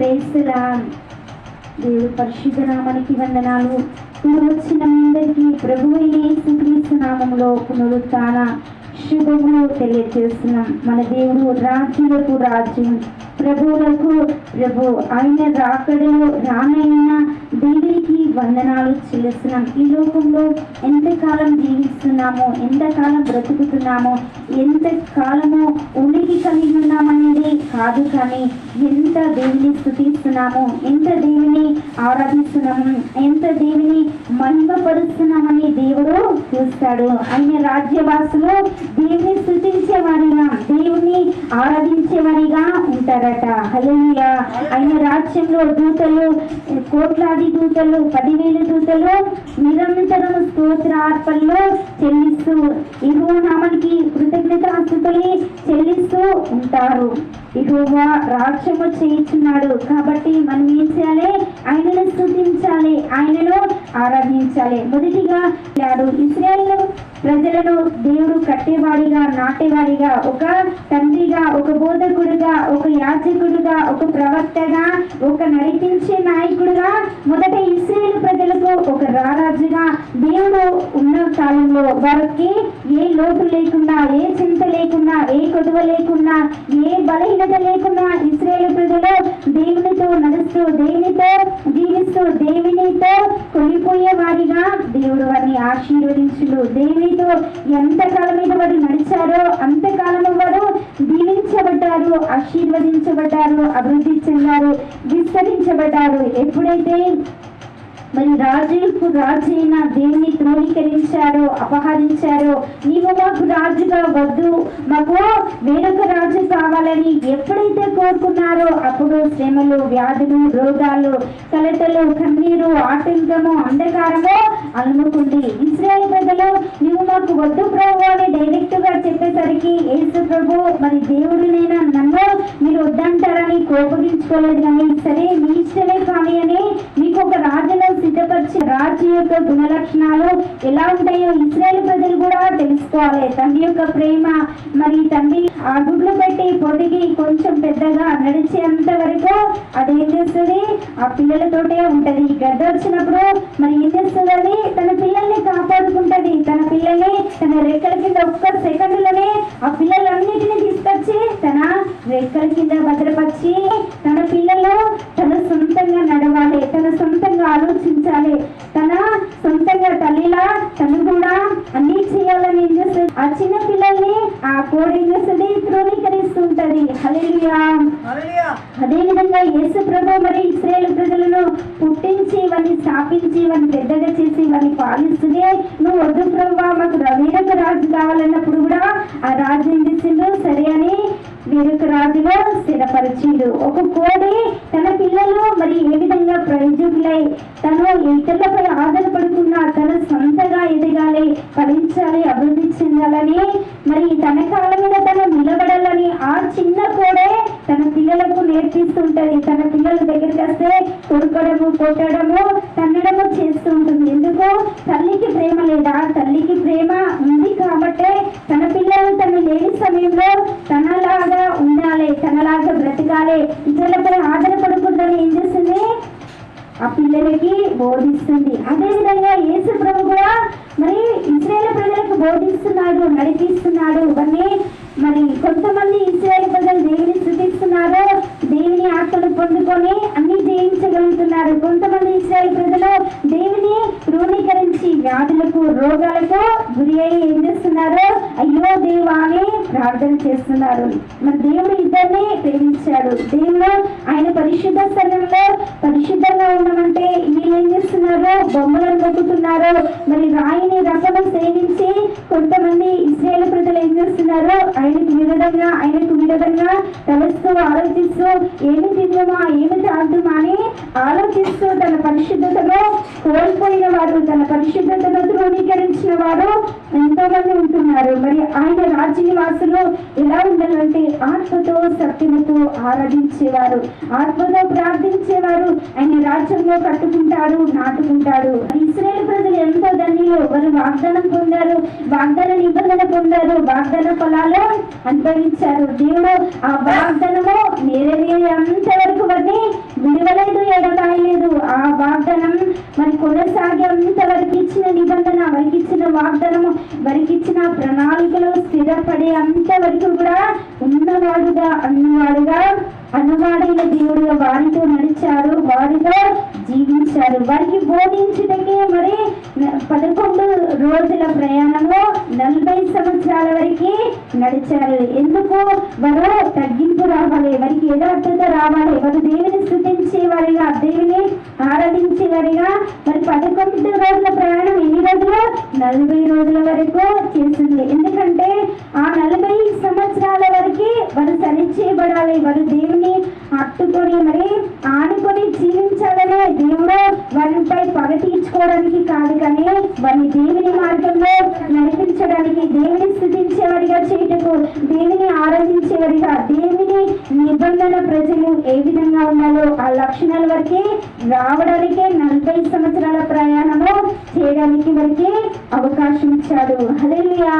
ప్రేస్తులా దేవుడు పరిశుద్ధ నామానికి వందనాలు. ఇప్పుడు వచ్చిన అందరికీ ప్రభు యేసుక్రీస్తు నామంలో పునరుత్థాన. శుభములు తెలియజేస్తున్నాం మన దేవుడు రాజులకు రాజు ప్రభువులకు ప్రభు ఆయన రాకడలో రానైనా దేవుడికి వందనాలు చెల్లిస్తున్నాం. ఈ లోకంలో ఎంతకాలం జీవిస్తున్నామో ఎంతకాలం బ్రతుకుతున్నామో ఎంతకాలము ఉనికి కలిగి ఉన్నామనేది కాదు కానీ ఎంత దేవుని స్థుతిస్తున్నామో ఎంత దేవుని ఆరాధిస్తున్నాము ఎంత దేవుని మహిమపరుస్తున్నామని చేస్తాడు ఆయన రాజ్యవాసులు దీన్ని స్థుతించే వారిగా దేవుణ్ణి ఆరాధించే వారిగా ఉంటారట. హల్లెలూయా. ఆయన రాజ్యంలో దూతలు కోట్లాది దూతలు పదివేల దూతలు నిరంతరం స్తోత్రార్పణలు చెల్లిస్తూ ఇహో నామానికి కృతజ్ఞత స్థుతులు చెల్లిస్తూ ఉంటారు. ఇహోవా రాజ్యము చేయించున్నాడు. కాబట్టి మనం ఏం చేయాలి? ఆయనను స్థుతించాలి. ఆయనను ఆరాధించాలి. మొదటిగా ఇలాడు ఇస్రాయేల్ ప్రజలను దేవుడు కట్టేవాడిగా నాటేవాడిగా ఒక తండ్రిగా ఒక బోధకుడుగా ఒక యాజకుడుగా ఒక ప్రవక్తగా ఒక నడిపించే నాయకుడుగా మొదట ఇస్రాయేల్ ప్రజలకు ఒక రారాజుగా దేవుడు ఉన్న కాలంలో వారికి ఏ లోటు లేకుండా ఏ చింత లేకుండా ఏ కొదువ లేకుండా ఏ బలహీనత లేకుండా ఇస్రాయేల్ ప్రజలు దేవునితో నడుస్తూ దేవునితో జీవిస్తూ దేవుని కొనిపోయే వారిగా దేవుడు వారిని ఆశీర్వదించుడు. దేవునితో ఎంతకాలం మీద వారు నడిచారో అంతకాలం వారు దీవించబడ్డారు ఆశీర్వదించబడ్డారు అభివృద్ధి చెందారు విస్తరించబడ్డారు. ఎప్పుడైతే మరి రాజులకు రాజు అయిన దేవుని ధృవీకరించారో అపహరించారో నీవు మాకు రాజుగా వద్దు. మాకు వేరొక రాజు కావాలని ఎప్పుడైతే కోరుకున్నారో అప్పుడు శ్రమలు వ్యాధులు రోగాలు కలతలు కన్నీరు ఆటంకము అంధకారము అలుముకుంది. ఇస్రాయల్ ప్రజలు నీవు మాకు వద్దు ప్రభు అని డైరెక్ట్గా చెప్పేసరికి యేసు ప్రభు మరి దేవుడినైనా నన్ను మీరు వద్దంటారని కోపగించుకోలేదు కానీ సరే మీ ఇష్టమే కానీ అని మీకు ఒక రాజును సిద్ధపరిచి రాజు యొక్క గుణ లక్షణాలు ఎలా ఉంటాయో ఇస్రాయల్ ప్రజలు కూడా తెలుసుకోవాలి. తండ్రి యొక్క ప్రేమ మరి తండ్రి ఆ గుడ్లు పెట్టి పొదిగి కొంచెం పెద్దగా నడిచేంత వరకు అది ఏం చేస్తుంది? ఆ పిల్లలతోటే ఉంటది. గడ్డ వచ్చినప్పుడు మరి ఏం చేస్తుంది అది? తన పిల్లల్ని కాపాడుకుంటది. తన పిల్లల్ని తన రెక్కల కింద ఒక్క సెకండ్లోనే ఆ పిల్లలన్నిటిని తీసుకొచ్చి తన రెక్కల కింద భద్రపరిచి తన పిల్లలు తన సొంతంగా నడవాలి తన సొంతంగా ఆలోచించాలి తన సొంతంగా తల్లిలా తను కూడా అన్ని చేయాలని ఏం చేస్తుంది ఆ చిన్న పిల్లల్ని ఆ కోడి ఏం చేస్తుంది ధృవీకరిస్తుంటది అదే విధంగా యేసు ప్రభు మరి ఇస్రాయేల్ ప్రజలను పుట్టించి వారిని స్థాపించి వారిని పెద్దగా చేసి వారిని పాలిస్తుంది నువ్వు వద్దు ప్రభు మాకు వేరొక రాజు కావాలన్నప్పుడు కూడా ఆ రాజు ఏం చేసిండు? సరే అని వేరొక రాజులో స్థిరపరిచిండు. ఒక కోడి తన పిల్లలు మరి ఏ విధంగా ప్రయోజకులై తను ఇతరులపై ఆధారపడుకున్నా తన సొంతగా ఎదగాలి ఫలించాలి అభివృద్ధి మరి తన కాళ్ళ మీద తను నిలబడాలని ఆ చిన్న కోడే తన పిల్లలకు నేర్పిస్తుంటది. తన పిల్లల దగ్గరికి వస్తే కొడుకడము కొట్టడము తన్నడము చేస్తూ ఉంటుంది. ఎందుకు? తల్లికి ప్రేమ లేదా? తల్లికి ప్రేమ ఉంది కాబట్టే తన పిల్లలు తన లేని సమయంలో తనలాగా ఉండాలి తనలాగా బ్రతకాలి. ఇతరులపై ఆధారపడకూడదని ఏం చేస్తుంది? ఆ పిల్లలకి బోధిస్తుంది. అదే విధంగా యేసు ప్రభు కూడా మరి ఇస్రాయేల్ ప్రజలకు స్థుతిస్తున్నాడు నడిపిస్తున్నాడు. ఇవన్నీ మరి కొంతమంది ఇస్రాయల్ ప్రజలు దేవుని స్థుతిస్తున్నారు. దేవుని ఆత్మను పొందుకొని అన్ని జయించగలుగుతున్నారు. కొంతమంది ఇస్రాయల్ ప్రజలు దేవుని ధృవీకరించి వ్యాధులకు రోగాలకు గురి అయి ఏం చేస్తున్నారు? అయ్యో దేవా అని ప్రార్థన చేస్తున్నారు. మరి దేవుడు ప్రేమించాడు. దీనిలో ఆయన పరిశుద్ధ స్థలంలో పరిశుద్ధంగా ఉండమంటే వీళ్ళు ఏం చేస్తున్నారు బొమ్మలను కొట్టుతున్నారు మరి రాయిని రకము సేవించి కొంతమంది ఇస్రాయేల్ ప్రజలు ఏం చేస్తున్నారు ఆయనకు విరోధంగా ఆయనకు విరోధంగా తలస్తూ ఆలోచిస్తూ ఏమి తిందామా ఏమి తాగుదామా అని ఆలోచిస్తూ తన పరిశుద్ధతను కోల్పోయిన వారు తన పరిశుద్ధతను ధృవీకరించిన వారు ఎంతో మంది ఉంటున్నారు. మరి ఆయన రాజ్య నివాసులు ఎలా ఉండాలంటే ఆత్మతో ప్రేమతో ఆరాధించేవారు ఆత్మతో ప్రార్థించేవారు ఆయన రాజ్యంలో కట్టుకుంటాడు నాటుకుంటాడు ఇస్రాయేల్ ప్రజలు ఎంతో ధన్యులు వారు వాగ్దానం పొందారు వాగ్దాన నిబంధన పొందారు వాగ్దాన ఫలాలు అనుభవించారు. దేవుడు ఆ వాగ్దానము నెరవేరేంత వరకు వారిని విడవలేదు ఎడబాయలేదు. ఆ వాగ్దానం మరి కొనసాగేంత వరకు ఇచ్చిన నిబంధన వారికి ఇచ్చిన వాగ్దానము వారికి ఇచ్చిన ప్రణాళికలు స్థిరపడే అంత వరకు కూడా అన్నవాడుగా అన్నవాడుగా అన్నవాడైన దేవుడుగా వారితో నడిచారు వారితో జీవించారు. వారికి బోధించుటకే మరి పదకొండు రోజుల ప్రయాణంలో నలభై సంవత్సరాల వరకు నడిచారు. ఎందుకు? వారు తగ్గింపు రావాలి వారికి యథార్థత రావాలి వారు దేవుని స్థుతించేవారిగా దేవుని ఆరాధించేవారిగా మరి పదకొండు రోజుల ప్రయాణం ఎన్ని రోజులు? నలభై రోజుల వరకు చేసింది. ఎందుకంటే ఆ నలభై వారు సరిచేయబడాలి వారు దేవుని అట్టుకొని మరి ఆనుకొని జీవించాలనే దేవుడు వారిపై పగ తీర్చుకోవడానికి కాదు కానీ వారిని దేవుని మార్గంలో నడిపించడానికి దేవుని స్థుతించేవారిగా చేయటకు దేవుని ఆరాధించేవారిగా దేవుని నిబంధన ప్రజలు ఏ విధంగా ఉన్నాలో ఆ లక్షణాల వరకు రావడానికే నలభై సంవత్సరాల ప్రయాణము చేయడానికి వారికి అవకాశం ఇచ్చాడు. హల్లెలూయా.